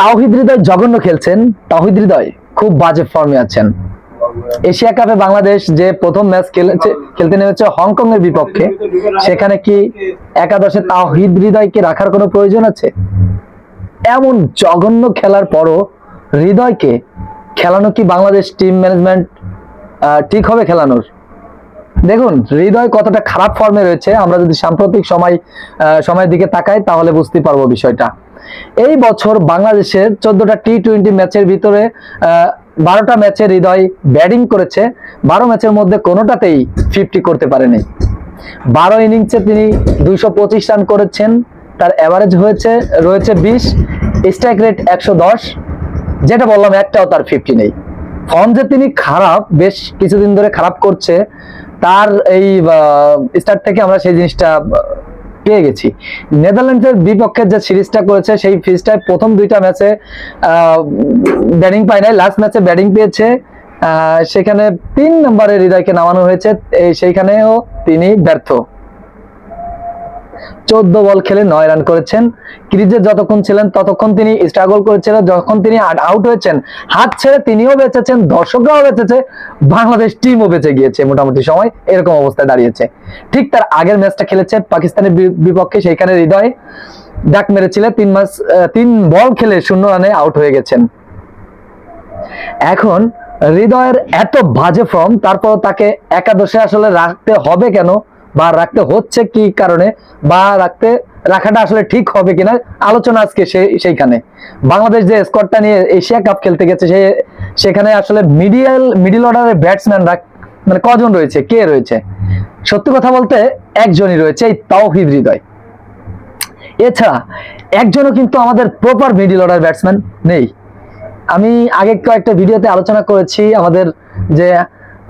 তাওহিদ হৃদয় জঘন্য খেলছেন। তাওহিদ হৃদয় খুব বাজে ফর্মে আছেন। এশিয়া কাপে বাংলাদেশ যে প্রথম ম্যাচ খেলেছে, খেলতে নেমেছে হংকং এর বিপক্ষে, সেখানে কি একাদশে তাওহিদ হৃদয়কে রাখার কোনো প্রয়োজন আছে? এমন জঘন্য খেলার পরও হৃদয়কে খেলানো কি বাংলাদেশ টিম ম্যানেজমেন্ট ঠিক হবে খেলানোর? দেখুন, হৃদয় কতটা খারাপ ফর্মে রয়েছে, আমরা যদি সাম্প্রতিক সময় সময়ের দিকে তাকাই, তাহলে বুঝতে পারব বিষয়টা। এই বছর বাংলাদেশের চোদ্দটা টি টোয়েন্টি ম্যাচের ভিতরে বারোটা ম্যাচে হৃদয় ব্যাটিং করেছে, বারো ম্যাচের মধ্যে কোনোটাতেই ফিফটি করতে পারেনি। বারো ইনিংসে তিনি দুইশো পঁচিশ রান করেছেন, তার অ্যাভারেজ হয়েছে, রয়েছে বিশ স্ট্রাইক রেট একশো দশ, যেটা বললাম একটাও তার ফিফটি নেই। ফর্ম যে তিনি খারাপ, বেশ কিছুদিন ধরে খারাপ করছে তার এই স্টার্ট থেকে আমরা সেই জিনিসটা পেয়ে গেছি। নেদারল্যান্ডসের বিপক্ষে যে সিরিজটা করেছে, সেই সিরিজটায় প্রথম দুইটা ম্যাচে ব্যাটিং পায় নাই। লাস্ট ম্যাচে ব্যাটিং পেয়েছে সেখানে তিন নম্বরে হৃদয়কে নামানো হয়েছে। সেইখানেও তিনি ব্যর্থ। চোদ্দ বল খেলে নয় রান করেছেন। ক্রিজে যতক্ষণ ছিলেন ততক্ষণ তিনি স্ট্রাগল করেছিলেন যখন তিনি আউট হয়েছেন, হাত ছেড়ে তিনিও বেঁচেছেন, দর্শকরাও বেঁচেছে, বাংলাদেশ টিমও বেঁচে গিয়েছে মোটামুটি সময়। এরকম অবস্থায় দাঁড়িয়েছে। ঠিক তার আগের ম্যাচটা খেলেছে পাকিস্তানের বিপক্ষে, সেইখানে হৃদয় ডাক মেরেছিলেন তিন মাস তিন বল খেলে শূন্য রানে আউট হয়ে গেছেন। এখন হৃদয়ের এত বাজে ফর্ম তারপর তাকে একাদশে আসলে রাখতে হবে কেন? বা রাখতে হচ্ছে কি কারণে বা রাখতে, রাখাটা আসলে ঠিক হবে কিনা, আলোচনা আজকে সেই সেইখানে। বাংলাদেশ যে স্কোয়াডটা নিয়ে এশিয়া কাপ খেলতে গেছে, সে, সেখানে আসলে মিডিয়াল মিডিল অর্ডারের ব্যাটসম্যান মানে কজন রয়েছে, কে রয়েছে? সত্যি কথা বলতে একজনই রয়েছে এই তাওহিদ হৃদয়। এছাড়া একজনও কিন্তু আমাদের প্রপার মিডিল অর্ডার ব্যাটসম্যান নেই। আমি আগে কয়েকটা ভিডিওতে আলোচনা করেছি আমাদের যে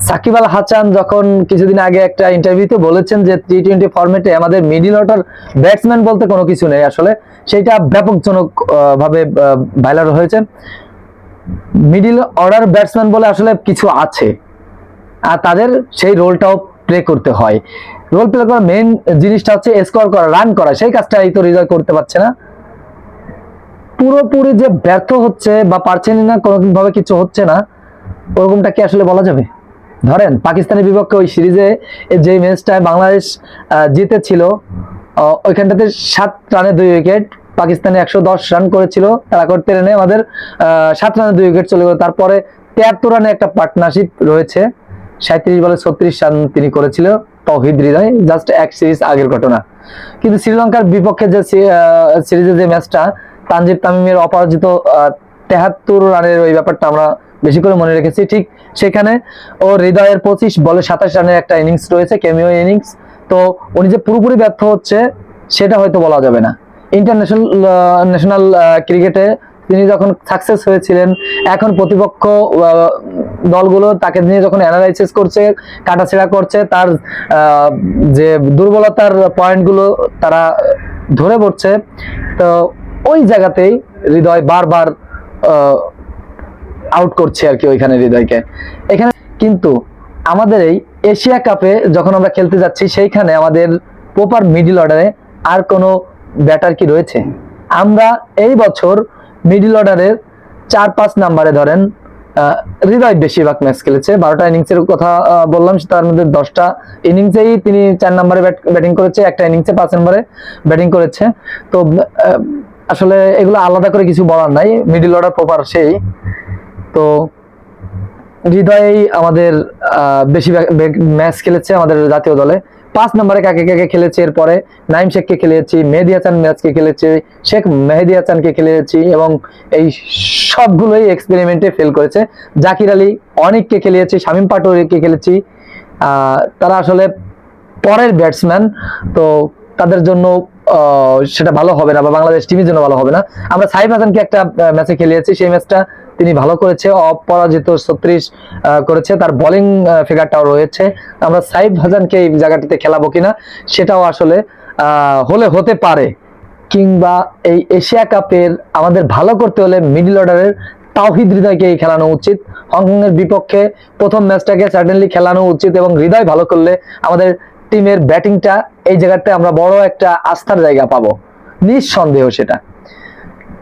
সাকিব আল হাসান যখন কিছুদিন আগে একটা ইন্টারভিউতে বলেছেন যে টি টোয়েন্টি ফরম্যাটে আমাদের মিডিল অর্ডার ব্যাটসম্যান বলতে কোনো কিছু নেই আসলে। সেটা ব্যাপকজনক ভাবে ভাইরাল হয়েছে। মিডিল অর্ডার ব্যাটসম্যান বলে আসলে কিছু আছে। আর তাদের সেই রোলটাও প্লে করতে হয়। রোল প্লে করার মেন জিনিসটা হচ্ছে স্কোর করা রান করা। সেই কাজটা এই তো হৃদয় করতে পারছে না। পুরোপুরি যে ব্যর্থ হচ্ছে বা পারছেন না কোনোভাবে কিছু হচ্ছে না, ওরকমটা কি আসলে বলা যাবে? ধরেন, পাকিস্তানের বিপক্ষে ওই সিরিজে যে ম্যাচটায় বাংলাদেশ জিতেছিল ওইখানটাতে সাত রানে দুই উইকেট, পাকিস্তানে একশো দশ রান করেছিল তারা করতে রানে আমাদের সাত রানে দুই উইকেট চলে গেল। তারপরে তেয়াত্তর রানে একটা পার্টনারশিপ রয়েছে সাঁত্রিশ বলে ছত্রিশ রান তিনি করেছিল, তহিদ হৃদয় জাস্ট এক সিরিজ আগের ঘটনা। কিন্তু শ্রীলঙ্কার বিপক্ষে যে সিরিজে যে ম্যাচটা, তানজিব তামিমের অপরাজিত তেহাত্তর রানের ওই ব্যাপারটা আমরা বেশি করে মনে রেখেছি, ঠিক সেখানে। ও হৃদয়ের পঁচিশ বলে সাতাশ রানের একটা ইনিংস রয়েছে কেমিও ইনিংস তো উনি যে পুরোপুরি ব্যর্থ হচ্ছে, সেটা হয়তো বলা যাবে না। ইন্টারন্যাশনাল ন্যাশনাল ক্রিকেটে তিনি যখন সাকসেস হয়েছিলেন, এখন প্রতিপক্ষ দলগুলো তাকে নিয়ে যখন অ্যানালাইসিস করছে, কাটাছেড়া করছে, তার যে দুর্বলতার পয়েন্টগুলো তারা ধরে পড়ছে, তো ওই জায়গাতেই হৃদয় বারবার আউট করছে আর কি ওইখানে হৃদয়কে। এখানে কিন্তু আমাদের এই এশিয়া কাপে যখন আমরা খেলতে যাচ্ছি, সেইখানে আমাদের প্রপার মিডিল অর্ডারে আর কোনো ব্যাটার কি রয়েছে? আমরা এই বছর মিডিল অর্ডারের চার পাঁচ নাম্বারে ধরেন হৃদয় বেশিরভাগ ম্যাচ খেলেছে। বারোটা ইনিংসের কথা বললাম, তার মধ্যে দশটা ইনিংসেই তিনি চার নম্বরে ব্যাটিং করেছে, একটা ইনিংসে পাঁচ নম্বরে ব্যাটিং করেছে। তো আসলে এগুলো আলাদা করে কিছু বলার নাই। মিডিল অর্ডার প্রপার সেই। তো হৃদয়েই আমাদের বেশি ম্যাচ খেলেছে আমাদের জাতীয় দলে। পাঁচ নম্বরে কাকে কাকে খেলেছে এরপরে? নাইম শেখকে খেলেছি, মেহেদি হাসান ম্যাচকে খেলেছে, শেখ মেহেদি হাসানকে খেলেছি এবং এই সবগুলোই এক্সপেরিমেন্টে ফেল করেছে। জাকির আলী অনেককে খেলিয়েছি শামীম পাটোয়ারিকে খেলেছি। তারা আসলে পরের ব্যাটসম্যান তো তাদের জন্য সেটা ভালো হবে না বা বাংলাদেশ টিমের জন্য ভালো হবে না। আমরা সাইফ হাসানকে একটা ম্যাচে খেলিয়েছি, সেই ম্যাচটা তিনি ভালো করেছে, অপরাজিত ছত্রিশ করেছে। তার বোলিং ফিগারটাও রয়েছে। আমরা সাইফ হাসানকে এই জায়গাটিতে খেলাবো কিনা, সেটাও আসলে হলে হতে পারে। কিংবা এই এশিয়া কাপের আমাদের ভালো করতে হলে মিডল অর্ডারের তাওহিদ হৃদয়কে খেলানো উচিত। হংকং এর বিপক্ষে প্রথম ম্যাচটাকে সার্টেনলি খেলানো উচিত এবং হৃদয় ভালো করলে আমাদের টিমের ব্যাটিংটা এই জায়গাতে আমরা বড় একটা আস্থার জায়গা পাবো। নিঃসন্দেহ সেটা।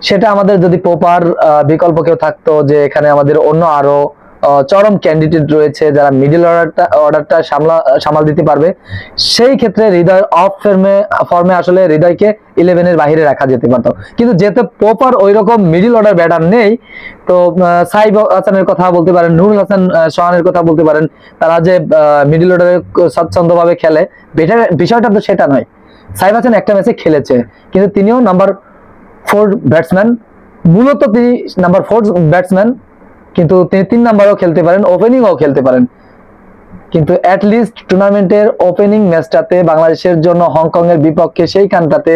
সেটা আমাদের যদি প্রপার বিকল্প কেউ থাকতো যে এখানে আমাদের অন্য আরও চরম ক্যান্ডিডেট রয়েছে যারা মিডল অর্ডারটা অর্ডারটা সামলা, সামাল দিতে পারবে। সেই ক্ষেত্রে হৃদয় অফ ফর্মে ফর্মে আসলে হৃদয়কে ইলেভেনের বাইরে রাখা যেতে পারতো। কিন্তু যেহেতু প্রপার ওই রকম মিডল অর্ডার ব্যাটার নেই, তো সাইব হাসানের কথা বলতে পারেন, নুরুল হাসান সোহানের কথা বলতে পারেন, তারা যে মিডল অর্ডারে স্বচ্ছন্দভাবে খেলে বিষয়টা তো সেটা নয়। সাইব হাসান একটা ম্যাচে খেলেছে, কিন্তু তিনিও নাম্বার ফোর ব্যাটসম্যান মূলত তিনি নাম্বার ফোর ব্যাটসম্যান কিন্তু তিনি তিন নাম্বারও খেলতে পারেন ওপেনিংও খেলতে পারেন। কিন্তু লিস্ট টুর্নামেন্টের ওপেনিং ম্যাচটাতে বাংলাদেশের জন্য হংকং এর বিপক্ষে সেইখানটাতে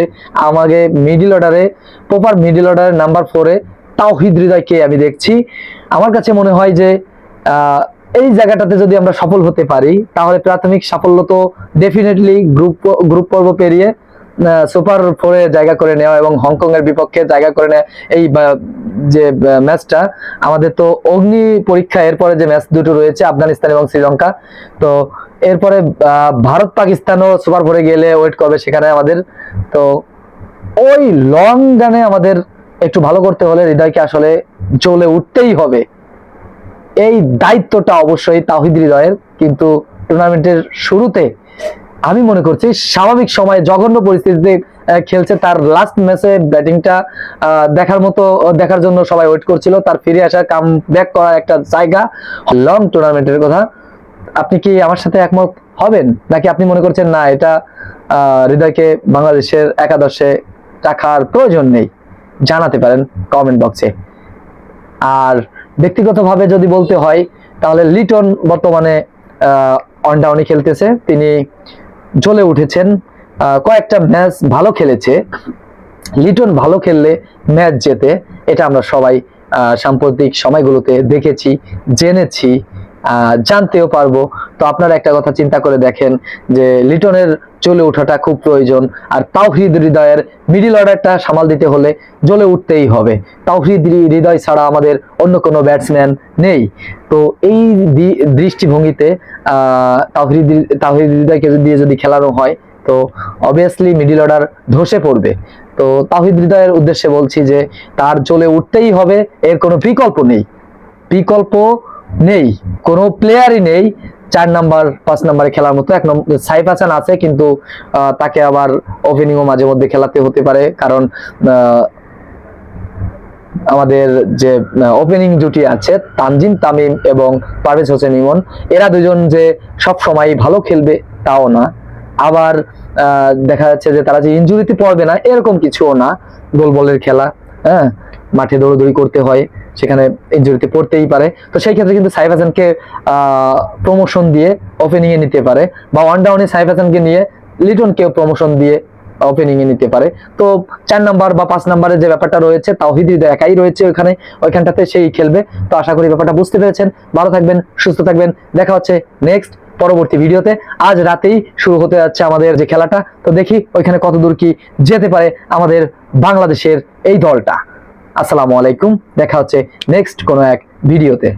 আমাকে মিডিল অর্ডারে প্রপার মিডিল অর্ডারের নাম্বার ফোরে তাওহিদ হৃদয়কে আমি দেখছি। আমার কাছে মনে হয় যে এই জায়গাটাতে যদি আমরা সফল হতে পারি, তাহলে প্রাথমিক সাফল্য তো ডেফিনেটলি গ্রুপ গ্রুপ পর্ব পেরিয়ে সুপার ফোরে জায়গা করে নেওয়া এবং হংকং এর বিপক্ষে জায়গা করে নেওয়া, এই যে ম্যাচটা, আমাদের তো অগ্নি পরীক্ষা, এরপরে যে ম্যাচ দুটো রয়েছে, আফগানিস্তান এবং শ্রীলঙ্কা। তো এরপরে ভারত পাকিস্তানও সুপার ফোরে গেলে ওয়েট করবে সেখানে আমাদের। তো ওই লং রানে আমাদের একটু ভালো করতে হলে হৃদয়কে আসলে চলে উঠতেই হবে। এই দায়িত্বটা অবশ্যই তাহিদ হৃদয়ের, কিন্তু টুর্নামেন্টের শুরুতে আমি মনে করছি স্বাভাবিক সময়ে জঘন্য পরিস্থিতিতে খেলছে তার লাস্ট ম্যাচে ব্যাটিংটা দেখার মতো দেখার জন্য সবাই ওয়েট করছিল। তার ফিরে আসার কাম ব্যাক করার একটা জায়গা লং টুর্নামেন্টের কথা। আপনি কি আমার সাথে একমত হবেন? নাকি আপনি মনে করছেন, না, এটা হৃদয়কে বাংলাদেশের একাদশে রাখার প্রয়োজন নেই জানাতে পারেন কমেন্ট বক্সে আর ব্যক্তিগতভাবে যদি বলতে হয়, তাহলে লিটন বর্তমানে অন ডাউনে খেলতেছে। তিনি জ্বলে উঠেছেন। কয়েকটা ম্যাচ ভালো খেলেছে। লিটন ভালো খেললে ম্যাচ জেতে, এটা আমরা সবাই সাম্প্রতিক সময়গুলোতে দেখেছি, জেনেছি। জানতেও পারব। তো আপনারা একটা কথা চিন্তা করে দেখেন যে লিটনের চলে ওঠাটা খুব প্রয়োজন, আর তাওহিদ হৃদয়ের মিডিল অর্ডারটা সামাল দিতে হলে জ্বলে উঠতেই হবে। তাওহিদ হৃদয় ছাড়া আমাদের অন্য কোনো ব্যাটসম্যান নেই। তো এই দৃষ্টিভঙ্গিতে তাওহিদ তাওহিদ হৃদয়কে দিয়ে যদি খেলানো হয়, তো অবভিয়াসলি মিডিল অর্ডার ধসে পড়বে। তো তাহিদ হৃদয়ের উদ্দেশ্যে বলছি যে, তার চলে উঠতেই হবে, এর কোনো বিকল্প নেই। বিকল্প নেই। কোনো প্লেয়ারই নেই। চার নাম্বার, পাঁচ নাম্বারে খেলার মতো। এক নম্বর সাইফ হাসান আছে কিন্তু তাকে আবার ওপেনিংও মাঝে মধ্যে খেলাতে হতে পারে। কারণ আমাদের যে ওপেনিং জুটি আছে তানজিম তামিম এবং পারভেজ হোসেন ইমন, এরা দুজন যে সব সময় ভালো খেলবে তাও না। আবার দেখা যাচ্ছে যে তারা যে ইনজুরিতে পড়বে না, এরকম কিছুও না। গোল বলের খেলা হ্যাঁ? মাঠে দৌড়দৌড়ি করতে হয়, সেখানে ইনজুরিতে পড়তেই পারে। তো সেই ক্ষেত্রে কিন্তু সাইফ হাসানকে প্রমোশন দিয়ে ওপেনিং এ নিতে পারে বা ওয়ান ডাউনে সাইফ হাসানকে নিয়ে লিটনকে প্রমোশন দিয়ে ওপেনিং এ নিতে পারে। তো চার নাম্বার বা পাঁচ নাম্বারে যে ব্যাপারটা রয়েছে তাওহিদ হৃদয় একাই রয়েছে ওখানে, ওইখানটাতে সেই খেলবে। তো আশা করি ব্যাপারটা বুঝতে পেরেছেন। ভালো থাকবেন, সুস্থ থাকবেন। দেখা হচ্ছে নেক্সট পরবর্তী ভিডিওতে। আজ রাতেই শুরু হতে যাচ্ছে আমাদের যে খেলাটা। তো দেখি ওইখানে কত দূর কি যেতে পারে আমাদের বাংলাদেশের এই দলটা। আসসালামু আলাইকুম। দেখা হচ্ছে নেক্সট কোনো এক ভিডিওতে